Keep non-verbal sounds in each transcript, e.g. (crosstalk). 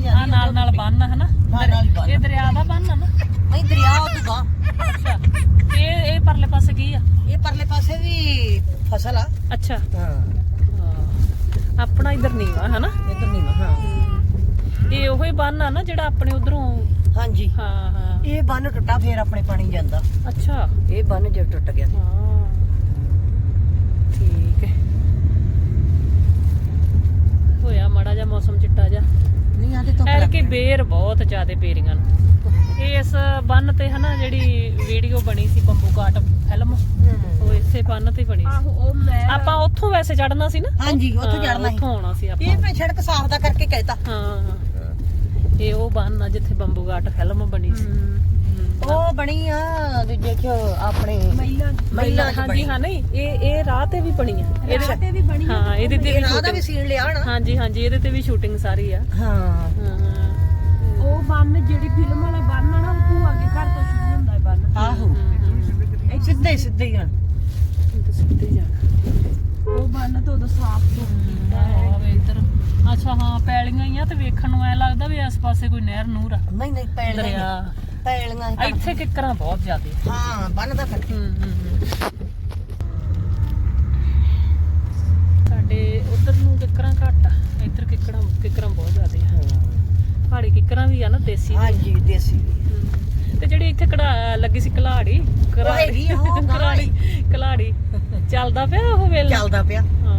ਵੀ ਆ ਨਾਲ ਨਾਲ ਬੰਨ ਹਨਾ। ਇਹ ਦਰਿਆ ਦਾ ਬੰਨ ਨਾ? ਨਹੀਂ ਦਰਿਆ ਉਤੋਂ ਅੱਛਾ। ਇਹ ਇਹ ਪਰਲੇ ਪਾਸੇ ਕੀ ਆ? ਇਹ ਪਰਲੇ ਪਾਸੇ ਵੀ ਫਸਲ ਆ। ਅੱਛਾ। ਹਾਂ। ਆਪਣਾ ਇਧਰ ਨਹੀਂ ਵਾ ਹਨਾ? ਇਧਰ ਨਹੀਂ ਹਾਂ। ਇਹ ਉਹੀ ਬੰਨ ਆ ਨਾ ਜਿਹੜਾ ਆਪਣੇ ਉਧਰੋਂ ਹਾਂਜੀ। ਹਾਂ ਹਾਂ। ਇਹ ਬੰਨ ਟੁੱਟਾ ਫੇਰ ਆਪਣੇ ਪਾਣੀ ਜਾਂਦਾ। ਅੱਛਾ। ਇਹ ਬੰਨ ਜੇ ਟੁੱਟ ਗਿਆ। ਹਾਂ। ਠੀਕ ਹੈ। ਹੋਇਆ ਮਾੜਾ ਜਿਹਾ ਮੌਸਮ ਚਿੱਟਾ ਜਿਹਾ। ਨਹੀਂ ਤੋਂ ਕਿ ਬੇਰ ਬਹੁਤ ਜ਼ਿਆਦੇ ਬੇਰੀਆਂ ਨੂੰ। ਇਸ ਬੰਨ ਤੇ ਹਨਾ ਜਿਹੜੀ ਵੀਡੀਓ ਬਣੀ ਸੀ ਬੰਬੂ ਕਾਟ ਫਿਲਮ ਉਹ ਇਸੇ ਬੰਨ ਤੇ ਬਣੀ ਸੀ। ਆਹੋ ਉਹ ਮੈਂ ਆਪਾਂ ਉੱਥੋਂ ਵੈਸੇ ਚੜਨਾ ਸੀ ਨਾ। ਹਾਂਜੀ ਉੱਥੇ ਚੜਨਾ ਸੀ। ਉੱਥੋਂ ਆਉਣਾ ਸੀ ਆਪਾਂ। ਇਹ ਮੈਂ ਸੜਕ ਸਾਫ਼ ਦਾ ਕਰਕੇ ਕਹਿਤਾ। ਹਾਂ। ਇਹ ਉਹ ਬੰਨ ਆ ਜਿੱਥੇ ਬੰਬੂ ਘਾਟ ਫਿਲਮ ਬਣੀ ਸੀ। ਉਹ ਬਣੀ ਆ ਦੂਜੇ ਕਿ ਆਪਣੇ ਮਹਿਲਾ ਮਹਿਲਾ ਹਾਂਜੀ ਹਾਂ ਨਹੀਂ ਇਹ ਇਹ ਰਾਹ ਤੇ ਵੀ ਬਣੀ ਆ। ਰਾਹ ਤੇ ਵੀ ਬਣੀ ਹਾਂ ਇਹਦੇ ਤੇ ਵੀ ਰਾਹ ਦਾ ਵੀ ਸੀਨ ਲਿਆ ਨਾ ਹਾਂਜੀ ਹਾਂਜੀ ਇਹਦੇ ਤੇ ਵੀ ਸ਼ੂਟਿੰਗ ਸਾਰੀ ਆ। ਹਾਂ। ਹਾਂ। ਉਹ ਬੰਨ ਜਿਹੜੀ ਫਿਲਮ ਵਾਲਾ ਬੰਨ ਆ ਨਾ ਉਹ ਭੂਆ ਦੇ ਘਰ ਤੋਂ ਸ਼ੁਰੂ ਹੁੰਦਾ ਹੈ ਬੰਨ। ਆਹੋ। ਸਿੱਧੇ ਸਿੱਧੇ ਹੀ ਆ। ਸਿੱਧੇ ਜਾਣਾ। ਉਹ ਬੰਨ ਤੋਂ ਉਦੋਂ ਸਾਫ਼ ਕੀਤਾ ਹੈ ਆ ਵੇ ਇੱਧਰ। ਅੱਛਾ ਹਾਂ ਪੈਲੀਆਂ ਹੀ ਆ ਤੇ ਵੇਖਣ ਨੂੰ ਐ ਲੱਗਦਾ ਵੀ ਇਸ ਪਾਸੇ ਕੋਈ ਨਹਿਰ ਨੂਰ ਆ। ਨਹੀਂ ਨਹੀਂ ਪੈਲੀਆਂ ਪੈਲੀਆਂ ਹੀ ਇੱਥੇ ਕਿੱਕਰਾਂ ਬਹੁਤ ਜ਼ਿਆਦੇ। ਆ। ਹਾਂ ਬੰਨ ਦਾ ਕਰਕੇ ਹੂੰ ਹੂੰ ਹੂੰ। ਸਾਡੇ ਉਧਰ ਨੂੰ ਕਿੱਕਰਾਂ ਘੱਟ ਆ ਇੱਧਰ ਕਿੱਕਰਾਂ ਕਿੱਕਰਾਂ ਬਹੁਤ ਜ਼ਿਆਦੇ ਆ। ਪਹਾੜੀ ਕਿੱਕਰਾਂ ਵੀ ਆ ਨਾ ਦੇਸੀ ਵੀ। ਹਾਂਜੀ ਦੇਸੀ ਹੂੰ। ਤੇ ਜਿਹੜੀ ਇੱਥੇ ਕੜਾ ਲੱਗੀ ਸੀ ਕਲਾੜੀ ਉਹ ਹੈਗੀ ਆ, ਉਹ ਕਲਾੜੀ। ਕਲਾੜੀ। ਚੱਲਦਾ ਪਿਆ ਉਹ ਵੇਲਾ? ਚੱਲਦਾ ਪਿਆ। ਹਾਂ।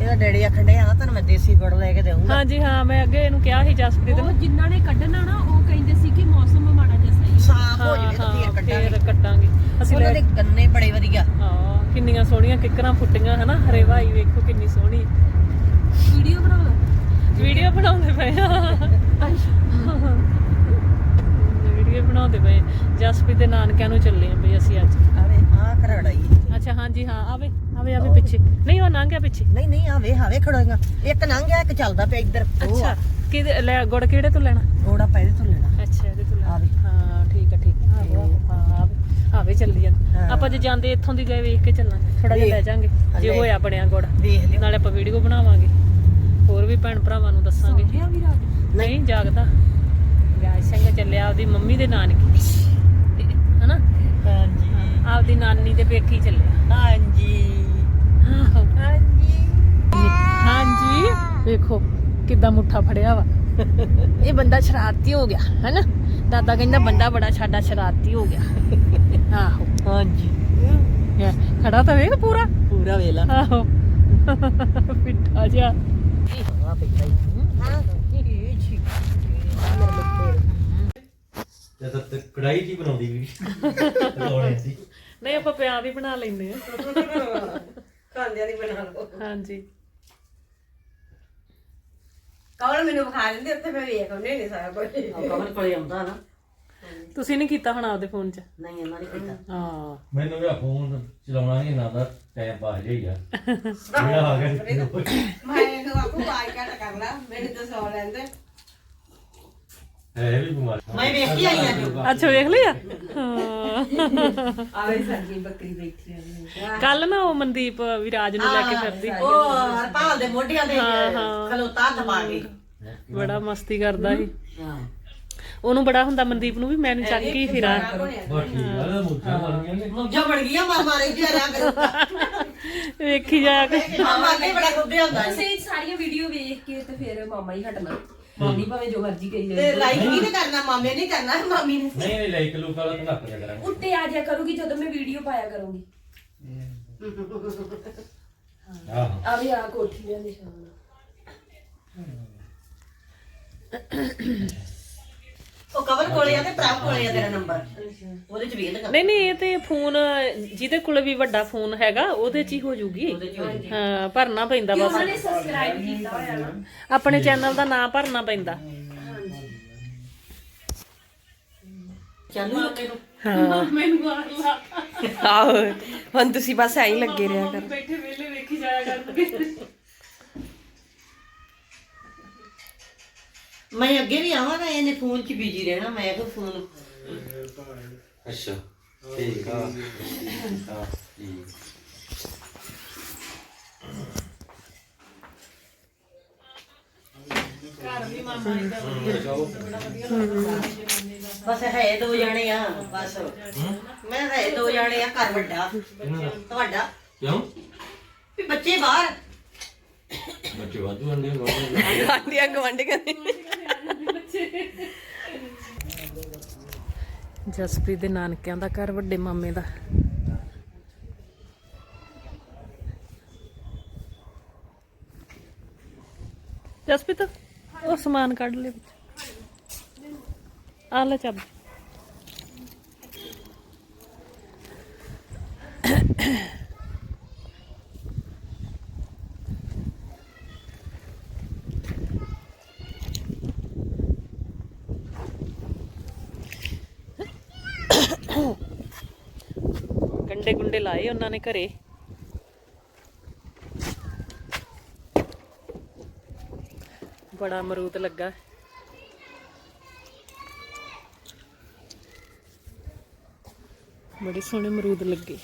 ਇਹਦਾ ਡੈਡੀ ਆਖਣ ਡਿਆ ਮੈਂ ਦੇਸੀ ਗੁੜ ਲੈ ਕੇ ਦੇਵਾਂਗਾ ਹਾਂਜੀ ਹਾਂ ਮੈਂ ਅੱਗੇ ਇਹਨੂੰ ਕਿਹਾ ਸੀ ਜਸਪ੍ਰੀਤ ਉਹ ਜਿਨ੍ਹਾਂ ਨੇ ਕੱਢਣਾ ਨਾ ਉਹ ਕਹਿੰਦੇ ਸੀ ਕਿ ਮੌਸਮ ਮਾੜਾ ਜਿਹਾ ਸਹੀ ਸਾਫ਼ ਹੋ ਜਵੇ ਤਾਂ ਫੇਰ ਕੱਢਾਂਗੇ। ਫੇਰ ਕੱਟਾਂਗੇ ਅਸੀਂ ਉਹਨਾਂ ਲੈ ਦੇ ਗੰਨੇ ਬੜੇ ਵਧੀਆ। ਹਾਂ ਕਿੰਨੀਆਂ ਸੋਹਣੀਆਂ ਕਿੱਕਰਾਂ ਫੁੱਟੀਆਂ ਹਨਾ? ਹਰੇ ਭਾਈ ਵੇਖੋ ਕਿੰਨੀ ਸੋਹਣੀ। ਵੀਡੀਓ ਬਣਾਉਣਾ ਵੀਡੀਓ ਬਣਾਉਂਦੇ ਪਏ ਆ। ਵੀਡੀਓ ਬਣਾਉਂਦੇ ਪਏ ਜਸਪ੍ਰੀਤ ਦੇ ਨਾਨਕਿਆਂ ਨੂੰ ਚੱਲੇ ਆ ਬਈ ਅਸੀਂ ਅੱਜ। ਆਵੇ ਆ ਕਰੜਾਈ ਅੱਛਾ ਹਾਂਜੀ ਹਾਂ ਆਵੇ ਆਵੇ ਆਵੇ ਪਿੱਛੇ। ਨਹੀਂ ਉਹ ਲੰਘ ਗਿਆ ਪਿੱਛੇ। ਨਹੀਂ ਨਹੀਂ ਆਵੇ ਹਾਵੇ ਖੜੋਈਆਂ। ਇੱਕ ਲੰਘ ਗਿਆ ਇੱਕ ਚੱਲਦਾ ਪਿਆ ਇੱਧਰ। ਉਹ ਆ। ਅੱਛਾ ਕਿਹਦੇ ਲੈ ਗੁੜ ਕਿਹੜੇ ਤੋਂ ਲੈਣਾ? ਘੋੜਾ ਪੈਦੇ ਤੋਂ ਲੈਣਾ। ਅੱਛਾ ਇਹਦੇ ਤੋਂ ਲੈਣਾ ਆਵੇ। ਹਾਂ ਠੀਕ ਆ ਠੀਕ ਆ ਆਹੋ, ਆਹੋ, ਹਾਂ ਆਵੇ ਆਵੇ ਚੱਲੀ ਜਾਂਦੇ ਹਾਂ। ਆਪਾਂ ਜੇ ਜਾਂਦੇ ਇੱਥੋਂ ਦੀ ਗਏ ਵੇਖ ਕੇ ਚੱਲਾਂਗੇ ਥੋੜਾ ਜਿਹਾ ਲੈ। ਜਾਾਂਗੇ। ਜੇ। ਹੋਇਆ ਬਣਿਆ ਗੁੜ ਦੇਖ ਲਿਓ। ਨਾਲੇ ਆਪਾਂ ਵੀਡੀਓ ਬਣਾਵਾਂਗੇ। ਹੋਰ ਵੀ ਭੈਣ ਭਰਾਵਾਂ ਨੂੰ ਦੱਸਾਂਗੇ। ਨਹੀਂ। ਜਾਗਦਾ। ਗਾਇ ਸਿੰਘ ਚੱਲਿਆ ਆਪਦੀ ਮੰਮੀ ਦੇ ਨਾਨਕੀ। ਹਨਾ? ਹਾਂਜੀ। ਆਪਦੀ ਨਾਨੀ ਦੇ ਪੇਕੀ ਚੱਲਿਆ। ਹਾਂਜੀ। ਹਾਂਜੀ। ਹਾਂਜੀ। ਵੇਖੋ ਕਿੱਦਾਂ ਮੁੱਠਾ ਫੜਿਆ ਵਾ। (laughs) ਇਹ ਬੰਦਾ ਸ਼ਰਾਰਤੀ ਹੋ ਗਿਆ ਹੈਨਾ? ਦਾਦਾ ਕਹਿੰਦਾ ਬੰਦਾ ਬੜਾ ਸਾਡਾ ਸ਼ਰਾਰਤੀ ਹੋ ਗਿਆ। (laughs) ਆਹੋ। ਹਾਂਜੀ। ਇਹ ਖੜਾ ਤਾਂ ਵੇਖ ਪੂਰਾ। ਪੂਰਾ ਵੇਲਾ ਆਹੋ। (laughs) ਪਿੱਠਾ ਜਿਹਾ। ਆ ਪਿੱਛੇ ਹਾਂ। ਇਹ ਜੀ ਜਦ ਤੱਕ ਕੜਾਈ ਜੀ ਬਣਾਉਂਦੀ ਵੀ ਲਾਉਣੇ ਸੀ। ਨਹੀਂ ਆਪਾਂ ਪਿਆਜ਼ ਹੀ ਬਣਾ ਲੈਂਦੇ ਆ (laughs) ਖਾਂਦਿਆਂ ਦੀ ਬਣਾ ਲਓ। ਹਾਂਜੀ। ਕਵਲ ਮੈਨੂੰ ਵਿਖਾ ਦਿੰਦੇ ਉੱਥੇ ਮੈਂ ਵੇਖ ਆਉਂਦੇ ਨੇ ਸਾਰਾ ਕੁਝ ਕਮਲ ਕੋਲੇ ਆਉਂਦਾ ਨਾ। ਤੁਸੀਂ ਨਹੀਂ ਕੀਤਾ ਹੋਣਾ ਆਪਦੇ ਫੋਨ 'ਚ? ਨਹੀਂ ਇਹਨਾਂ ਨੇ ਕੀਤਾ। ਹਾਂ। ਮੈਨੂੰ ਵੀ ਫੋਨ ਚਲਾਉਣਾ ਨਹੀਂ ਨਾ ਦਾ ਟਾਈਮ ਪਾਸ ਜਿਹਾ ਹੀ ਆ। ਜਿਹੜਾ ਆ ਗਿਆ। ਮੈਂ ਇਹਨੂੰ ਆਪੂ ਆਈ ਘਟ ਕਰ ਲਾ ਮੈਨੂੰ ਤਾਂ ਸੌ ਲੈਂਦੇ ਹੈ ਵੀ ਬਿਮਾਰ। ਮੈਂ ਵੇਖ ਕੇ ਆਈ ਅੱਜ ਅੱਛਾ ਵੇਖ ਲਿਆ? ਹਾਂ। ਆਵੇ ਸਾਡੀ ਬੱਕਰੀ ਬੈਠੀ ਆ। ਕੱਲ ਨਾ ਉਹ ਮਨਦੀਪ ਵਿਰਾਜ ਨੂੰ ਲੈ ਕੇ ਫਿਰਦੀ। ਉਹ ਹਰਪਾਲ ਦੇ ਮੋਢਿਆਂ ਦੇ ਹਾਂ, ਹਾਂ। ਖਲੋਤਾ ਦਬਾ ਕੇ। ਬੜਾ ਮਸਤੀ ਕਰਦਾ ਸੀ। ਹਾਂ। ਉਹਨੂੰ ਬੜਾ ਹੁੰਦਾ ਮਨਦੀਪ ਨੂੰ ਵੀ ਮੈਨੂੰ ਚੱਕ ਕੇ ਫਿਰਾਂ। ਬਣ ਗਿਆ ਵੇਖੀ ਜਾ ਕੇ। ਮਾਮਾ ਅੱਗੇ ਬੜਾ ਖੁੱਬੇ ਹੁੰਦਾ ਸੀ। ਤੁਸੀਂ ਸਾਰੀਆਂ ਵੀਡੀਓ ਵੇਖ ਕੇ ਤੇ ਫਿਰ ਮਾਮਾ ਹੀ ਹਟਣਾ। ਮਾਮੀ ਭਾਵੇਂ ਜੋ ਮਰਜ਼ੀ ਕਰੀ ਤੇ ਜਾਵੇ ਲਾਈਕ ਕਿਹਨੇ ਕਰਨਾ ਮਾਮੇ ਨੇ ਕਰਨਾ ਮਾਮੀ ਨੇ। ਨਹੀਂ ਨਹੀਂ ਲਾਈਕ ਲੂਕ ਵਾਲਾ ਤਾਂ ਨੱਪ ਜਾ ਕਰਾਂਗੇ ਉੱਤੇ ਆ ਜਾ ਕਰੂਗੀ ਜਦੋਂ ਮੈਂ ਵੀਡੀਓ ਪਾਇਆ ਕਰੂੰਗੀ। ਆਹੋ। ਆ ਵੀ ਆ ਕੋਠੀ ਦੇ ਨਿਸ਼ਾਨ ਉਹ ਕਵਰ ਕੋਲੇ ਆ ਤੇ ਪ੍ਰਾਪ ਕੋਲੇ ਆ ਤੇਰਾ ਨੰਬਰ। ਉਹਦੇ ਚ ਵੇਖ ਲਗਾ। ਨਹੀਂ ਨਹੀਂ ਇਹ ਤੇ ਫੋਨ ਜਿਹਦੇ ਕੋਲ ਵੀ ਵੱਡਾ ਫੋਨ ਹੈਗਾ ਉਹਦੇ 'ਚ ਹੀ ਹੋ ਜੂਗੀ। ਹਾਂ ਭਰਨਾ ਪੈਂਦਾ ਬਸ। ਉਹਨਾਂ ਨੇ ਸਬਸਕ੍ਰਾਈਬ ਕੀਤਾ ਹੋਇਆ ਨਾ? ਆਪਣੇ ਚੈਨਲ ਦਾ ਨਾਮ ਭਰਨਾ ਪੈਂਦਾ। ਚਾਲੂ ਲੱਗੇ ਨੂੰ। ਹਾਂ। ਮੈਨੂੰ ਆ ਲਾ। ਆਹੋ ਹੁਣ ਤੁਸੀਂ ਬਸ ਐਂ ਹੀ ਲੱਗੇ ਰਿਹਾ ਕਰ। ਬੈਠੇ ਵੇਲੇ ਵੇਖੀ ਜਾਇਆ ਕਰਨਗੇ। ਮੈਂ ਅੱਗੇ ਵੀ ਆਵਾਂ ਨਾ ਇਹਨੇ ਫੋਨ 'ਚ ਬਿਜ਼ੀ ਰਹਿਣਾ ਮੈਂ ਕੋ ਫੋਨ ਅੱਛਾ ਠੀਕ ਆ। ਠੀਕ। ਬਸ ਹੈ ਦੋ ਜਾਣੇ ਆ ਬਸ। ਮੈਂ ਹੈ ਦੋ ਜਾਣੇ ਆ ਘਰ ਵੱਡਾ। ਇਹਨਾਂ ਦਾ? ਤੁਹਾਡਾ? ਕਿਉਂ? ਵੀ ਬੱਚੇ ਬਾਹਰ? ਬੱਚੇ ਵਾਧੂ ਅੰਡੇ ਹੋਣਗੇ। ਆਂਡੀਆਂ ਗਵੰਡੀਆਂ ਜਸਪ੍ਰੀਤ ਦੇ ਨਾਨਕਿਆਂ ਦਾ ਘਰ, ਵੱਡੇ ਮਾਮੇ ਦਾ। ਜਸਪ੍ਰੀਤ, ਉਹ ਸਮਾਨ ਕੱਢ ਲੈ ਵਿੱਚ। ਆ ਲੈ ਚੱਬ। ਗੰਡੇ ਗੁੰਡੇ ਲਾਏ ਉਹਨਾਂ ਨੇ ਘਰੇ। ਬੜਾ ਅਮਰੂਦ ਲੱਗਾ। ਬੜੇ ਸੋਹਣੇ ਅਮਰੂਦ ਲੱਗੇ।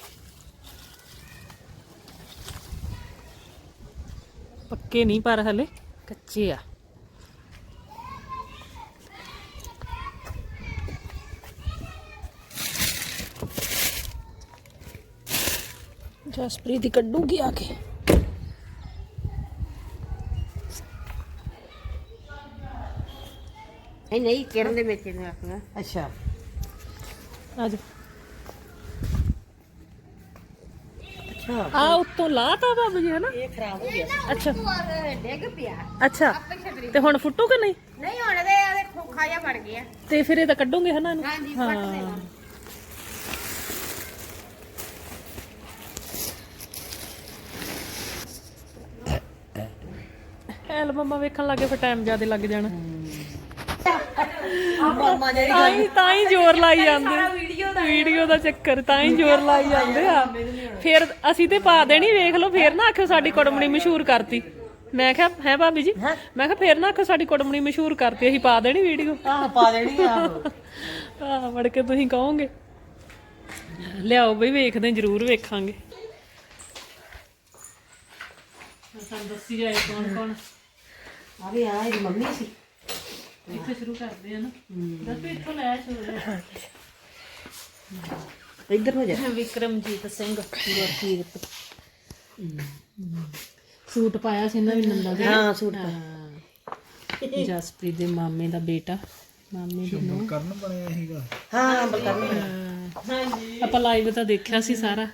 ਪੱਕੇ ਨਹੀਂ ਪਰ ਹਲੇ, ਕੱਚੇ ਆ। ਜਸਪ੍ਰੀਤ ਦੀ ਕੱਢੂਗੀ ਆ ਕੇ। ਨਹੀਂ ਨਹੀਂ ਕਿਰਨ ਦੇ ਵਿੱਚ ਨੇ ਆਖਣਾ ਅੱਛਾ। ਆ ਜਾ ਅੱਛਾ। ਆ ਉੱਤੋਂ ਲਾਤਾ ਬਾਬੂ ਜੀ ਹਨਾ? ਇਹ ਖਰਾਬ ਹੋ ਗਿਆ। ਅੱਛਾ। ਡਿੱਗ ਪਿਆ। ਅੱਛਾ। ਤੇ ਹੁਣ ਫੁੱਟੂ ਕਿ ਨਹੀਂ? ਨਹੀਂ ਹੁਣ ਦੇ ਇਹਦੇ ਖੋਖਾ ਜਿਹਾ ਬਣ ਗਿਆ। ਤੇ ਫਿਰ ਇਹ ਤਾਂ ਕੱਢੋਗੇ ਹਨਾ ਇਹਨੂੰ? ਹਾਂਜੀ ਕੱਟ ਦੇਣਾ। ਐਲਬਮਾਂ ਵੇਖਣ ਲੱਗੇ ਫਿਰ ਟਾਈਮ ਜ਼ਿਆਦਾ ਲੱਗ ਜਾਣਾ। ਮਾਮਾ ਜਿਹੜੀ ਤਾਂ ਹੀ ਤਾਂ ਹੀ ਜ਼ੋਰ ਲਾਈ ਜਾਂਦੇ। ਵੀਡੀਓ ਦਾ ਚੱਕਰ ਤਾਂ ਹੀ ਜ਼ੋਰ ਲਾਈ ਜਾਂਦੇ ਆ। ਫਿਰ ਅਸੀਂ ਤੇ ਪਾ ਦੇਣੀ ਵੇਖ ਲਓ ਫਿਰ ਨਾ ਆਖਿਓ ਸਾਡੀ ਕੁੜਮਣੀ ਮਸ਼ਹੂਰ ਕਰਤੀ। ਮੈਂ ਕਿਹਾ ਹੈ ਭਾਬੀ ਜੀ? ਮੈਂ ਕਿਹਾ ਫਿਰ ਨਾ ਆਖਿਓ ਸਾਡੀ ਕੁੜਮਣੀ ਮਸ਼ਹੂਰ ਕਰਤੀ ਅਸੀਂ ਪਾ ਦੇਣੀ ਵੀਡੀਓ ਆਹ ਪਾ ਦੇਣੀ ਆ। ਆ ਵੜ ਕੇ ਤੁਸੀਂ ਕਹੋਗੇ। ਲਿਆਓ ਬਈ ਵੇਖਦੇ ਜ਼ਰੂਰ ਵੇਖਾਂਗੇ। ਸਾਨੂੰ ਦੱਸੀ ਜਾਏ ਕੌਣ ਕੌਣ। ਆ ਵੀ ਆ ਇਹਦੀ ਮੰਮੀ ਸੀ। ਇੱਥੇ ਸ਼ੁਰੂ ਕਰਦੇ ਆ ਨਾ। ਦੱਸੋ ਇੱਥੋਂ ਲੈ ਸ਼ੁਰੂ ਇੱਧਰ ਹੋ ਜਾ। ਵਿਕਰਮਜੀਤ ਸਿੰਘ ਗੁਰਕੀਰਤ। ਸੂਟ ਪਾਇਆ ਸੀ ਨਾ ਵੀ ਨੰਦਾ ਦੇ। ਹਾਂ ਸੂਟ ਪਾ ਹਾਂ। ਜਸਪ੍ਰੀਤ ਦੇ ਮਾਮੇ ਦਾ ਬੇਟਾ। ਮਾਮੇ ਦੀ ਨੂੰ ਹਾਂ ਬਲਕਰਨ। ਆਪਾਂ ਲਾਈਵ ਤਾਂ ਦੇਖਿਆ ਸੀ ਸਾਰਾ।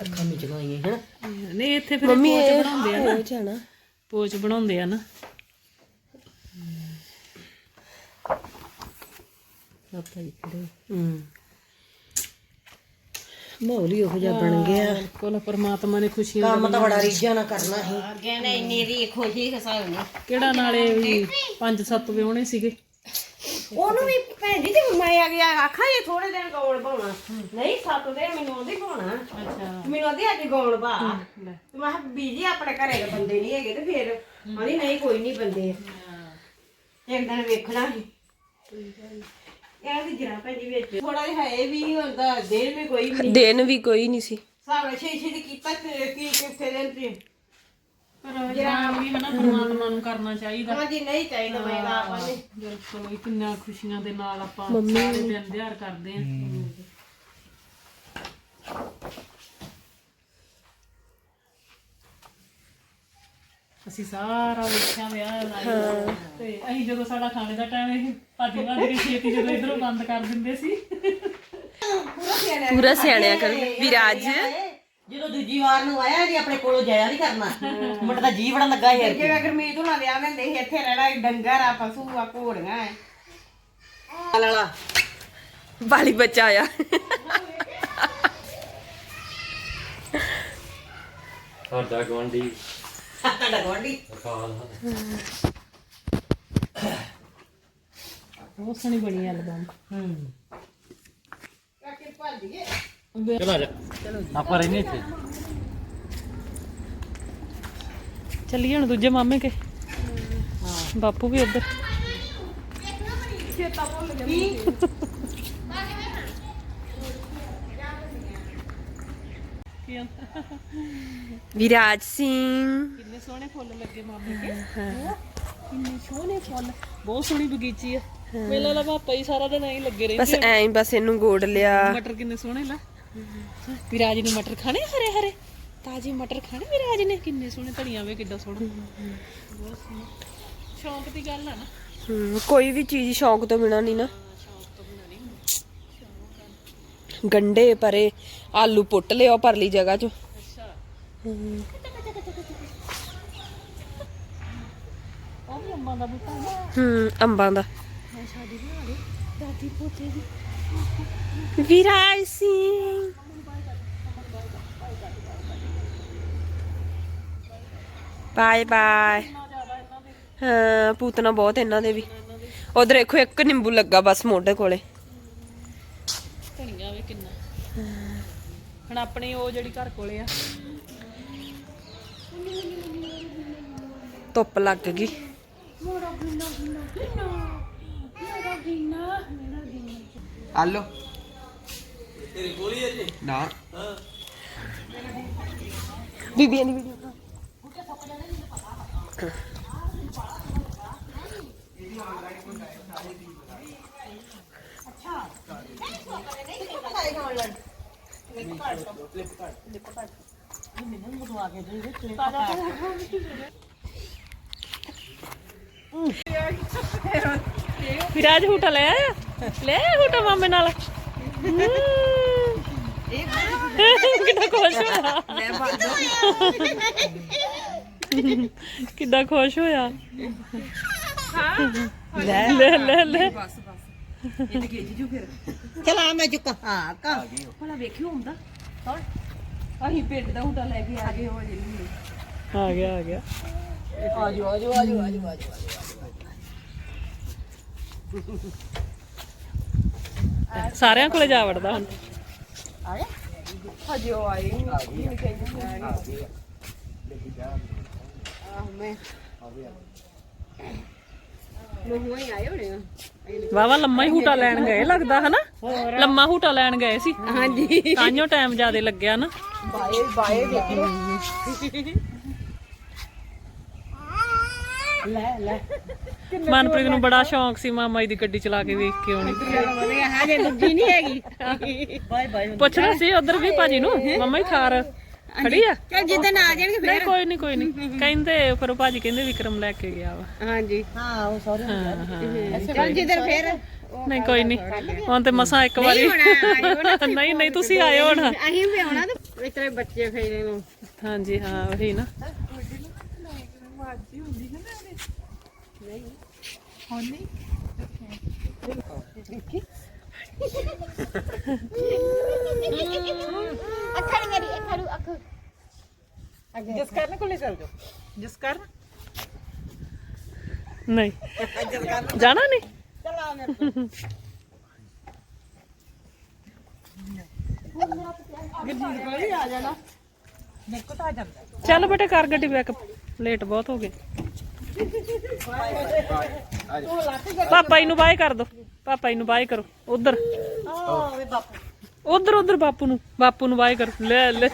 ਅੱਖਾਂ ਵਿੱਚ ਗਾਈਆਂ ਹਨ? ਨਹੀਂ ਇੱਥੇ ਫਿਰ ਪੋਚ ਬਣਾਉਂਦੇ ਆ ਨਾ। ਜਾਣਾ ਪੋਚ ਬਣਾਉਂਦੇ ਆ ਨਾ। ਪਾਪਾ ਜੀ ਹੂੰ। ਮਾਹੌਲ ਹੀ ਉਹੋ ਜਿਹਾ ਬਣ ਗਿਆ। ਬਿਲਕੁਲ ਪਰਮਾਤਮਾ ਨੇ ਖੁਸ਼ੀਆਂ ਕੰਮ ਤਾਂ ਬੜਾ ਰੀਝਾਂ ਨਾਲ ਕਰਨਾ ਸੀ। ਅੱਗੇ ਨੇ ਇੰਨੀ ਰੀ ਖੁਸ਼ੀ ਖਸਾਉਣੀ ਕਿਹੜਾ ਨਾਲੇ ਵੀ ਪੰਜ ਸੱਤ ਵਿਆਹੁਣੇ ਸੀਗੇ। ਉਹਨੂੰ ਵੀ ਭੈਣ ਜੀ ਤੇ ਮੈਂ ਆ ਗਿਆ ਆਖਾਂ ਇਹ ਥੋੜੇ ਦਿਨ ਗੌਲ ਪਾਉਣਾ। ਨਹੀਂ ਸੱਤ ਦਿਨ ਮੈਨੂੰ ਆਉਂਦੀ ਪਾਉਣਾ। ਅੱਛਾ। ਮੈਨੂੰ ਆਂਦੀ ਅੱਜ ਗੌਲ ਪਾ। ਤੇ ਮੈਂ ਕਿਹਾ ਬੀਜੀ ਆਪਣੇ ਘਰੇ ਦੇ ਬੰਦੇ ਨਹੀਂ ਹੈਗੇ ਤੇ ਫਿਰ ਆਂਦੀ ਨਹੀਂ ਕੋਈ ਨਹੀਂ ਬੰਦੇ। ਇੱਕ ਦਿਨ ਵੇਖਣਾ ਸੀ। ਇਹ ਵੀ ਜਰਾ ਭੈਣ ਜੀ ਵਿੱਚ। ਥੋੜਾ ਜਿਹਾ ਹੈ ਵੀ ਹੁੰਦਾ ਦੇਰ ਵੀ ਕੋਈ ਨਹੀਂ ਦਿਨ ਵੀ ਕੋਈ ਨਹੀਂ ਸੀ। ਸਾਰਾ ਛੇ ਛੇ ਦੀ ਕੀਤਾ ਤੇ ਕੀ ਕਿੱਥੇ ਦਿਨ ਤੇ। ਪਰ ਜਰਾ ਵੀ ਹਨਾ ਪਰਮਾਤਮਾ ਨੂੰ ਕਰਨਾ ਚਾਹੀਦਾ। ਹਾਂਜੀ ਨਹੀਂ ਚਾਹੀਦਾ ਮੈਂ ਤਾਂ ਆਪਾਂ ਨੇ ਬਿਲਕੁਲ ਕਿੰਨਾ ਖੁਸ਼ੀਆਂ ਦੇ ਨਾਲ ਆਪਾਂ ਸਾਰੇ ਦਿਨ ਤਿਉਹਾਰ ਕਰਦੇ ਆਂ ਅਸੀਂ ਸਾਰਾ ਵੇਖਿਆ ਵਿਆਹ ਲਾਈਵ ਤੇ ਅਸੀਂ ਜਦੋਂ ਸਾਡਾ ਖਾਣੇ ਦਾ ਟਾਈਮ ਇਹ ਭੱਜ ਭੱਜ ਕੇ ਛੇਤੀ ਜਦੋਂ ਇਧਰੋਂ ਬੰਦ ਕਰ ਦਿੰਦੇ ਸੀ। ਪੂਰਾ ਸਿਆਣਿਆ ਕਰ ਵਿਰਾਜ। ਜਦੋਂ ਦੂਜੀ ਵਾਰ ਨੂੰ ਆਇਆ ਜੀ ਆਪਣੇ ਕੋਲੋਂ ਜਾਇਆ ਨਹੀਂ ਕਰਨਾ। ਮੁੰਡਾ ਤਾਂ ਜੀ ਬੜਾ ਲੱਗਾ ਯਾਰ ਜਿਵੇਂ ਗਰਮੀਤ ਹੁਣਾਂ ਦੇ ਆਵੇਂ ਦੇ ਸੀ, ਇੱਥੇ ਰਹਿਣਾ ਸੀ, ਡੰਗਰ ਆ ਪਸ਼ੂ ਆ ਘੋੜੀਆਂ ਐ ਵਾਲਾ। ਵਾਲੀ ਬੱਚਾ ਆਇਆ। ਸਾਡਾ ਗਵਾਂਢੀ ਤੁਹਾਡਾ ਗਵਾਂਢੀ ਖਾਲ ਬਹੁਤ ਸੋਹਣੀ ਬਣੀ ਐਲਬਮ ਹੂੰ। ਚਲੋ ਆ ਜਾ ਆਪਾਂ ਰਹਿੰਦੇ ਇੱਥੇ ਚੱਲੀਏ ਹੁਣ ਦੂਜੇ ਮਾਮੇ ਕੇ ਬਾਪੂ ਵੀ ਉੱਧਰ? ਵਿਰਾਜ ਸਿੰਘ ਕਿੰਨੇ ਸੋਹਣੇ ਫੁੱਲ ਲੱਗੇ ਮਾਮੇ ਕੇ ਕਿੰਨੇ ਸੋਹਣੇ ਫੁੱਲ ਬਹੁਤ ਸੋਹਣੀ ਬਗੀਚੀ ਆ ਮੇਲਾ ਲਾ ਪਾਪਾ ਹੀ ਸਾਰਾ ਦਿਨ ਐਂ ਲੱਗੇ ਬਸ ਰਹਿੰਦੇ ਐਂ ਹੀ ਬਸ ਇਹਨੂੰ ਗੋੜ ਲਿਆ ਮਟਰ ਕਿੰਨੇ ਸੋਹਣੇ ਲਾ ਵਿਰਾਜ ਨੇ ਮਟਰ ਖਾਣੇ ਹਰੇ ਹਰੇ? ਤਾਜ਼ੇ ਮਟਰ ਖਾਣੇ ਵਿਰਾਜ ਨੇ? ਕਿੰਨੇ ਸੋਹਣੇ ਧਨੀਆ ਵੇ ਕਿੱਡਾ ਸੋਹਣਾ। ਬਹੁਤ ਸੋਹਣਾ। ਸ਼ੌਂਕ ਦੀ ਗੱਲ ਆ ਨਾ। ਕੋਈ ਵੀ ਚੀਜ਼ ਸ਼ੌਂਕ ਤੋਂ ਬਿਨਾ ਨਹੀਂ ਨਾ। ਗੰਡੇ ਪਰੇ ਆਲੂ ਪੁੱਟ ਲਿਓ ਪਰਲੀ ਜਗ੍ਹਾ 'ਚ। ਉਹ ਵੀ ਅੰਬਾਂ ਦਾ ਬੂਟਾ ਹੂੰ ਅੰਬਾਂ ਦਾ। ਮੈਂ ਸ਼ਾਦੀ ਬਣਾ ਲਈ। ਦਾਦੀ ਪੋਤੇ ਦੀ। ਵਿਰਾਜ ਸਿੰਘ ਬਾਏ ਬਾਏ ਹਾਂ ਪੂਤਨਾ ਬਹੁਤ ਇਹਨਾਂ ਦੇ ਵੀ। ਉਧਰ ਦੇਖੋ ਇੱਕ ਨਿੰਬੂ ਲੱਗਾ ਬਸ ਮੋਢੇ ਕੋਲੇ। ਧਨੀਆ ਵੇ ਕਿੰਨਾ। ਹੁਣ ਆਪਣੇ ਉਹ ਜਿਹੜੀ ਘਰ ਕੋਲੇ ਆ। ਧੁੱਪ ਲੱਗ ਗਈ। ਆਲੋ ਤੇਰੀ ਗੋਲੀ ਹੈ ਜੀ? ਨਾ। ਬੀਬੀਆਂ ਦੀ ਵੀਡੀਓ ਵਿਰਾਜ ਹੂਟਾ ਲੈ ਆਇਆ? ਲੈ ਹੂਟਾ ਮਾਮੇ ਨਾਲ। ਕਿੰਨਾ ਖੁਸ਼ ਹੋਇਆ। ਕਿੰਨਾ ਖੁਸ਼ ਹੋਇਆ। ਲੈ ਲੈ ਲੈ ਲੈ। ਚਲ ਆ ਮੈਂ ਚੁੱਕਾ। ਹਾਂ ਕਾ। ਆ ਗਿਆ ਆ ਗਿਆ। ਸਾਰਿਆਂ ਕੋਲੇ ਜਾ ਵੜਦਾ ਹੁਣ। ਵਾਵਾ ਲੰਮਾ ਹੀ ਹੂਟਾ ਲੈਣ ਗਏ ਲੱਗਦਾ ਹਨਾ? ਲੰਮਾ ਹੂਟਾ ਲੈਣ ਗਏ ਸੀ। ਹਾਂਜੀ। ਤਾਂਿਓ ਟਾਈਮ ਜ਼ਿਆਦੇ ਲੱਗਿਆ ਨਾ। ਮਨਪ੍ਰੀਤ ਨੂੰ ਬੜਾ ਸ਼ੌਂਕ ਸੀ ਮਾਮਾ ਜੀ ਦੀ ਗੱਡੀ ਚਲਾ ਕੇ ਵੇਖ ਕੇ ਆਉਣੀ ਹਜੇ ਦੂਜੀ ਨਹੀਂ ਹੈਗੀ। ਬਾਏ ਬਾਏ ਪੁੱਛਣਾ ਸੀ ਉਧਰ ਵੀ ਭਾਜੀ ਨੂੰ? ਮਾਮਾ ਹੀ ਥਾਰ ਖੜੀ ਆ? ਚਲ ਜਿੱਦਣ ਆ ਜਾਣਗੇ ਨਹੀਂ ਕੋਈ ਨਹੀਂ ਕੋਈ ਨਹੀਂ ਕਹਿੰਦੇ ਉਹ ਭਾਜੀ ਕਹਿੰਦੇ ਵਿਕਰਮ ਲੈ ਕੇ ਗਿਆ ਵਾ। ਹਾਂਜੀ। ਹਾਂ ਉਹ ਸੌਰੀ ਹਾਂ ਹਾਂ। ਚਲ ਜਿੱਦਣ ਫੇਰ। ਨਹੀਂ ਕੋਈ ਨਹੀਂ ਹੁਣ ਤੇ ਮਸਾਂ ਇੱਕ ਵਾਰੀ। ਨਹੀਂ (laughs) ਨਹੀਂ ਤੁਸੀਂ ਆਏ ਹੁਣ ਅਸੀਂ ਵੀ ਆਉਣਾ ਤੇ ਇਤਰੇ ਬੱਚੇ ਫੇਰੇ ਨੂੰ ਹਾਂਜੀ ਹਾਂ ਉਹੀ ਨਾ। ਅੱਖਾਂ ਮੇਰੀ ਅੱਖਾਂ ਨੂੰ ਅੱਖ ਜਿਸ ਕਰਨ ਕੋਲੇ ਚੱਲ ਜਾਓ ਜਿਸ ਕਰਨ ਨਹੀਂ ਜਾਣਾ ਨਹੀਂ ਚਲ ਆ ਮੇਰੇ ਕੋਲ ਗੱਡੀ ਕੋਲ ਹੀ ਆ ਜਾਣਾ ਮੇਰੇ ਕੋਲ ਤਾਂ ਆ ਜਾਂਦਾ ਚੱਲ ਬੇਟੇ ਕਰ ਗੱਡੀ ਬੈਕਅਪ ਲੇਟ ਬਹੁਤ ਹੋ ਗਏ ਪਾਪਾ ਜੀ ਨੂੰ ਬਾਏ ਕਰ ਦੋ। ਪਾਪਾ ਜੀ ਨੂੰ ਬਾਏ ਕਰੋ। ਉਧਰ। ਆ ਬਾਪੂ ਉਧਰ ਉਧਰ ਬਾਪੂ ਨੂੰ। ਬਾਪੂ ਨੂੰ ਬਾਏ ਕਰੋ। ਲੈ ਲੈ।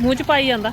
ਮੂੰਹ ਚ ਪਾਈ ਜਾਂਦਾ।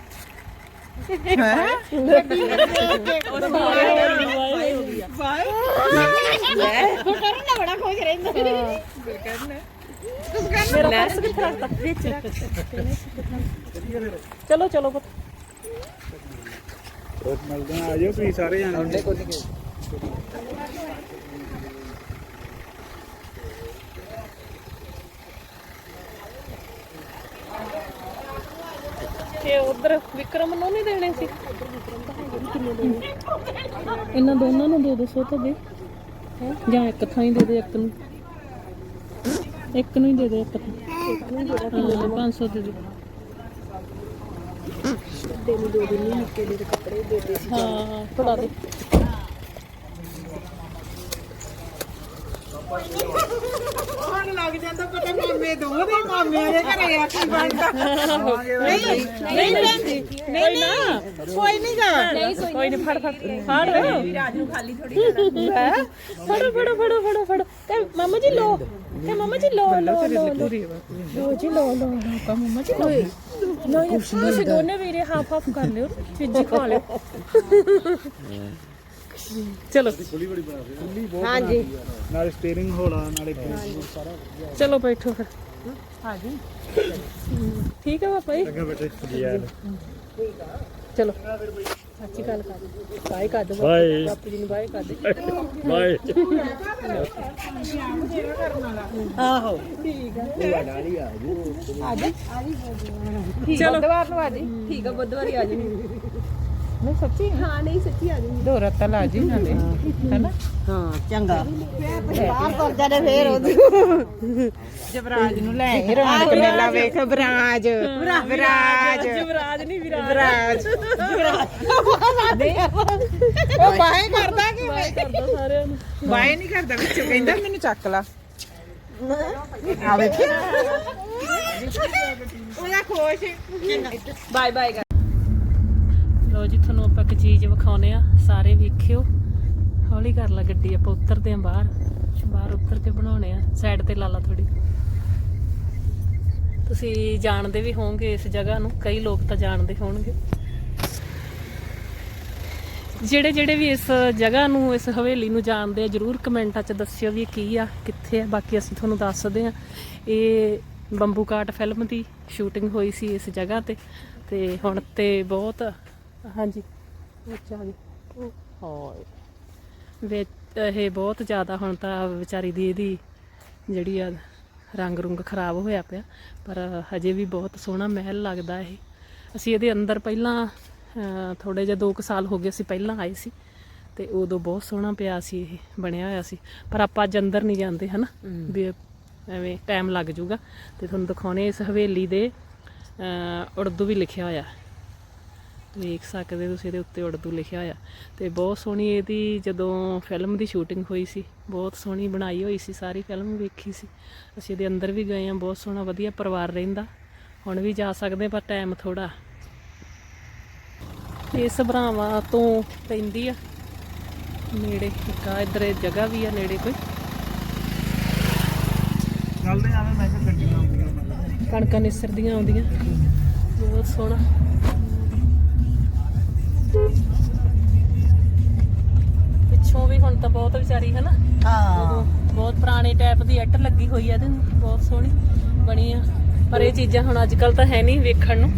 ਬੜਾ ਖੁਸ਼ ਰਹਿੰਦਾ ਮੇਰਾ ਪਰਸ ਕਿੱਥੇ ਰੱਖਤਾ ਵਿੱਚ ਰੱਖ ਚਲੋ ਚਲੋ ਪੁੱਤ ਮਿਲਦੇ ਆ ਜਾਓ ਤੁਸੀਂ ਸਾਰੇ ਜਾਣੇ ਇਹ ਉਧਰ ਵਿਕਰਮ ਨੂੰ ਨਹੀਂ ਦੇਣੇ ਸੀ? ਇਹਨਾਂ ਦੋਨਾਂ ਨੂੰ ਦੋ ਦੋ ਸੌ ਤਾਂ ਦੇ? ਜਾਂ ਇੱਕ ਥਾਂ ਹੀ ਦੇ ਦੇ ਇੱਕ ਨੂੰ। ਇੱਕ ਨੂੰ ਹੀ ਦੇ ਦੇ ਇੱਕ ਥਾਂ। ਇੱਕ ਨੂੰ ਦੇ ਦੇ। 500 ਦੇ ਦੇ ਹਾਂ ਫੜਾ ਦੇ। ਲੱਗ ਜਾਂਦਾ ਪਤਾ ਮਾਮੇ ਦੋ ਦੇ ਮਾਮਿਆਂ ਦੇ ਘਰੇ ਆ ਕੀ ਬਣਦਾ। ਨਹੀਂ ਨਹੀਂ ਨਹੀਂ ਕੋਈ ਨਾ ਕੋਈ ਨਹੀਂ ਗਾ। ਨਹੀਂ ਕੋਈ ਨਹੀਂ ਫੜ ਫੜ ਫੜ। ਰਾਜ ਨੂੰ ਖਾਲੀ ਥੋੜੀ ਫੜੋ ਫੜੋ ਫੜੋ ਫੜੋ ਫੜੋ। ਤੇ ਮਮਾ ਜੀ ਲੋ ਤੇ ਮਮਾ ਜੀ ਲੋ ਲੋ ਲੋ ਲੋ ਲੋ ਜੀ ਲੋ ਲੋ ਲੋ ਕਾ ਮਮਾ ਜੀ ਲੋ ਨਹੀਂ ਤੁਸੀਂ ਦੋਨੇ ਵੀਰੇ ਹਾਫ ਹਾਫ ਕਰ ਲਿਓ ਚੀਜ਼ੀ ਖਾ ਲਿਓ। (laughs) ਚਲੋ। ਹਾਂਜੀ। ਨਾਲੇ ਸਟੀਅਰਿੰਗ ਹੋਲਾ ਨਾਲੇ ਸਾਰਾ ਚਲੋ ਬੈਠੋ ਫਿਰ। ਆ ਜੀ ਠੀਕ ਹੈ ਪਾਪਾ ਜੀ? ਅੱਗੇ ਬੈਠੇ ਯਾਰ। ਚਲੋ। ਸੱਚੀ ਗੱਲ ਕਰ ਬਾਏ ਕਰ ਦੋ ਬਾਪੂ ਜੀ ਨੂੰ ਬਾਏ ਕਰ ਦੇ ਬਾਏ। ਆਹੋ। ਚਲੋ। ਬੁੱਧਵਾਰ ਨੂੰ ਆ ਜੀ। ਠੀਕ ਆ ਬੁੱਧਵਾਰ ਹੀ ਆ ਜੀ ਨਹੀਂ ਸੱਚੀ? ਹਾਂ ਨਹੀਂ ਸੱਚੀ ਆ ਜੀ ਦੋ ਰਾਤਾਂ ਲਾ ਜੀ ਨਾਲੇ ਹੈਨਾ? ਹਾਂ ਚੰਗਾ। ਬਾਹਰ ਤੁਰ ਜਾਣੇ ਫੇਰ ਉਹਦੀ। ਜਵਰਾਜ ਨੂੰ ਲੈ ਆਈ ਰੌਣਕ ਮੇਲਾ ਵੇਖ ਬਰਾਜ ਬਰਾਜ। ਯੁਵਰਾਜ ਨਹੀਂ ਵਿਰਾਜ। ਉਹ ਬਾਏ ਕਰਦਾ ਕਿ ਸਾਰਿਆਂ ਨੂੰ। ਬਾਏ ਨਹੀਂ ਕਰਦਾ ਵਿੱਚੋਂ ਕਹਿੰਦਾ ਮੈਨੂੰ ਚੱਕ ਲਾ। ਉਹਦਾ ਖੁਸ਼। ਬਾਏ ਬਾਏ ਲੋ ਜੀ, ਤੁਹਾਨੂੰ ਆਪਾਂ ਇੱਕ ਚੀਜ਼ ਵਿਖਾਉਨੇ ਆ। ਸਾਰੇ ਵੇਖਿਓ। ਹੌਲੀ ਕਰ ਲਾ ਗੱਡੀ, ਆਪਾਂ ਉਤਰਦੇ ਆ ਬਾਹਰ। ਬਾਹਰ ਉਤਰ ਕੇ ਬਣਾਉਣੇ ਆ। ਸਾਈਡ ਤੇ ਲਾ ਲਾ ਥੋੜੀ ਤੁਸੀਂ ਜਾਣਦੇ ਵੀ ਹੋਵੋਗੇ ਇਸ ਜਗ੍ਹਾ ਨੂੰ। ਕਈ ਲੋਕ ਤਾਂ ਜਾਣਦੇ ਹੋਣਗੇ। ਜਿਹੜੇ ਜਿਹੜੇ ਵੀ ਇਸ ਜਗ੍ਹਾ ਨੂੰ, ਇਸ ਹਵੇਲੀ ਨੂੰ ਜਾਣਦੇ ਆ, ਜਰੂਰ ਕਮੈਂਟਾਂ 'ਚ ਦੱਸਿਓ ਵੀ ਇਹ ਕੀ ਆ, ਕਿੱਥੇ ਆ। ਬਾਕੀ ਅਸੀਂ ਤੁਹਾਨੂੰ ਦੱਸਦੇ ਆ। ਇਹ ਬੰਬੂ ਕਾਟ ਫਿਲਮ ਦੀ ਸ਼ੂਟਿੰਗ ਹੋਈ ਸੀ ਇਸ ਜਗ੍ਹਾ ਤੇ। ਤੇ ਹੁਣ ਤੇ ਬਹੁਤ ਹਾਂਜੀ। ਆ ਗਈ ਹਾਏ। ਵਿੱਚ ਇਹ ਬਹੁਤ ਜ਼ਿਆਦਾ ਹੁਣ ਤਾਂ ਵਿਚਾਰੀ ਦੀ ਇਹਦੀ ਜਿਹੜੀ ਆ ਰੰਗ ਰੁੰਗ ਖਰਾਬ ਹੋਇਆ ਪਿਆ ਪਰ ਹਜੇ ਵੀ ਬਹੁਤ ਸੋਹਣਾ ਮਹਿਲ ਲੱਗਦਾ ਇਹ। ਅਸੀਂ ਇਹਦੇ ਅੰਦਰ ਪਹਿਲਾਂ ਥੋੜੇ ਜਿਹਾ 2 ਸਾਲ ਹੋ ਗਏ ਅਸੀਂ ਪਹਿਲਾਂ ਆਏ ਸੀ ਤੇ ਉਦੋਂ ਬਹੁਤ ਸੋਹਣਾ ਪਿਆ ਸੀ ਇਹ ਬਣਿਆ ਹੋਇਆ ਸੀ। ਪਰ ਆਪਾਂ ਅੱਜ ਅੰਦਰ ਨਹੀਂ ਜਾਂਦੇ ਹਨਾ? ਵੀ ਐਵੇਂ ਟਾਈਮ ਲੱਗ ਜਾਊਗਾ ਤੇ ਤੁਹਾਨੂੰ ਦਿਖਾਉਣੇ ਇਸ ਹਵੇਲੀ ਦੇ ਉਰਦੂ ਵੀ ਲਿਖਿਆ ਹੋਇਆ। ਵੇਖ ਸਕਦੇ ਤੁਸੀਂ ਇਹਦੇ ਉੱਤੇ ਉਰਦੂ ਲਿਖਿਆ ਹੋਇਆ। ਤੇ ਬਹੁਤ ਸੋਹਣੀ ਇਹਦੀ ਜਦੋਂ ਫਿਲਮ ਦੀ ਸ਼ੂਟਿੰਗ ਹੋਈ ਸੀ ਬਹੁਤ ਸੋਹਣੀ ਬਣਾਈ ਹੋਈ ਸੀ ਸਾਰੀ ਫਿਲਮ ਵੇਖੀ ਸੀ। ਅਸੀਂ ਇਹਦੇ ਅੰਦਰ ਵੀ ਗਏ ਆ ਬਹੁਤ ਸੋਹਣਾ ਵਧੀਆ ਪਰਿਵਾਰ ਰਹਿੰਦਾ। ਹੁਣ ਵੀ ਜਾ ਸਕਦੇ ਪਰ ਟਾਈਮ ਥੋੜਾ ਇਹ ਸਭਰਾਵਾਂ ਤੋਂ ਪੈਂਦੀ ਆ। ਨੇੜੇ ਇੱਕ ਆ ਇੱਧਰ ਇਹ ਜਗ੍ਹਾ ਵੀ ਆ ਨੇੜੇ ਕੋਈ। ਚੱਲਦੇ ਆਵੇਂ ਮੈਂ ਕਿਹਾ ਗੱਡੀਆਂ ਕਣਕਾਂ ਨਿਸਰਦੀਆਂ ਆਉਂਦੀਆਂ। ਬਹੁਤ ਸੋਹਣਾ। ਪਿੱਛੋਂ ਵੀ ਹੁਣ ਤਾਂ ਬਹੁਤ ਵਿਚਾਰੀ ਹੈ ਨਾ ਹਾਂ। ਬਹੁਤ ਪੁਰਾਣੇ ਟਾਈਪ ਦੀ ਇੱਟ ਲੱਗੀ ਹੋਈ ਆ ਨੂੰ ਬਹੁਤ ਸੋਹਣੀ ਬਣੀ ਆ। ਪਰ ਇਹ ਚੀਜ਼ਾਂ ਹੁਣ ਅੱਜ ਕੱਲ ਤਾਂ ਹੈ ਨਹੀਂ ਵੇਖਣ ਨੂੰ।